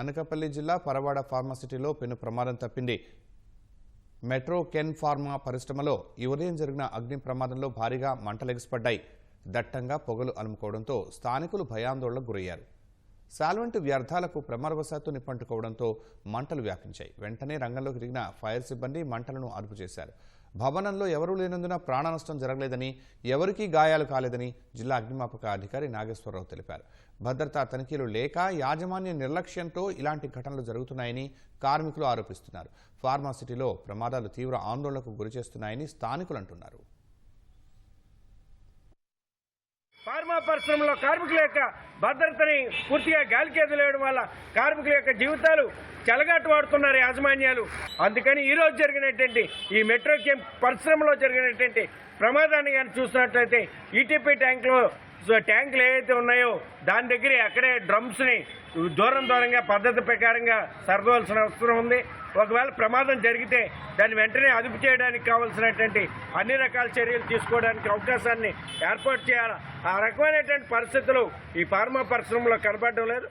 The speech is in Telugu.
అనకాపల్లి జిల్లా పరవాడ ఫార్మాసిటీలో పెను ప్రమాదం తప్పింది. మెట్రో కెన్ ఫార్మా పరిశ్రమలో ఈ ఉదయం జరిగిన అగ్ని ప్రమాదంలో భారీగా మంటలెగిసిపడ్డాయి దట్టంగా పొగలు అలుముకోవడంతో స్థానికులు భయాందోళనకు గురయ్యారు. సాల్వెంట్ వ్యర్థాలకు ప్రమాదవశాత్తు నిప్పంటుకోవడంతో మంటలు వ్యాపించాయి. వెంటనే రంగంలోకి దిగిన ఫైర్ సిబ్బంది మంటలను అదుపు చేశారు. భవనంలో ఎవరూ లేనందున ప్రాణ నష్టం జరగలేదని ఎవరికీ గాయాలు కాలేదని జిల్లా అగ్నిమాపక అధికారి నాగేశ్వరరావు తెలిపారు. భద్రతా తనిఖీలు లేక యాజమాన్య నిర్లక్ష్యంతో ఇలాంటి ఘటనలు జరుగుతున్నాయని కార్మికులు ఆరోపిస్తున్నారు. ఫార్మాసిటీలో ప్రమాదాలు తీవ్ర ఆందోళనకు గురిచేస్తున్నాయని స్థానికులు అంటున్నారు. ఫార్మా పరిశ్రమలో కార్మికుల యొక్క భద్రతని పూర్తిగా గాలికేది లేవడం వల్ల కార్మికుల యొక్క జీవితాలు చెలగాటు వాడుతున్నారు యాజమాన్యాలు. అందుకని ఈ రోజు జరిగినటువంటి ఈ మెట్రో కేమ్ పరిశ్రమలో జరిగినటువంటి ప్రమాదాన్ని కానీ చూసినట్లయితే ఈటీపీ ట్యాంక్లో ట్యాంకులు ఏవైతే ఉన్నాయో దాని దగ్గర అక్కడే డ్రమ్స్ని దూరం దూరంగా పద్ధతి ప్రకారంగా సరదవలసిన అవసరం ఉంది. ఒకవేళ ప్రమాదం జరిగితే దాన్ని వెంటనే అదుపు చేయడానికి కావాల్సినటువంటి అన్ని రకాల చర్యలు తీసుకోవడానికి అవకాశాన్ని ఏర్పాటు చేయాలి? ఆ రకమైనటువంటి పరిస్థితులు ఈ ఫార్మా పరిశ్రమలో కనబడడం లేదు.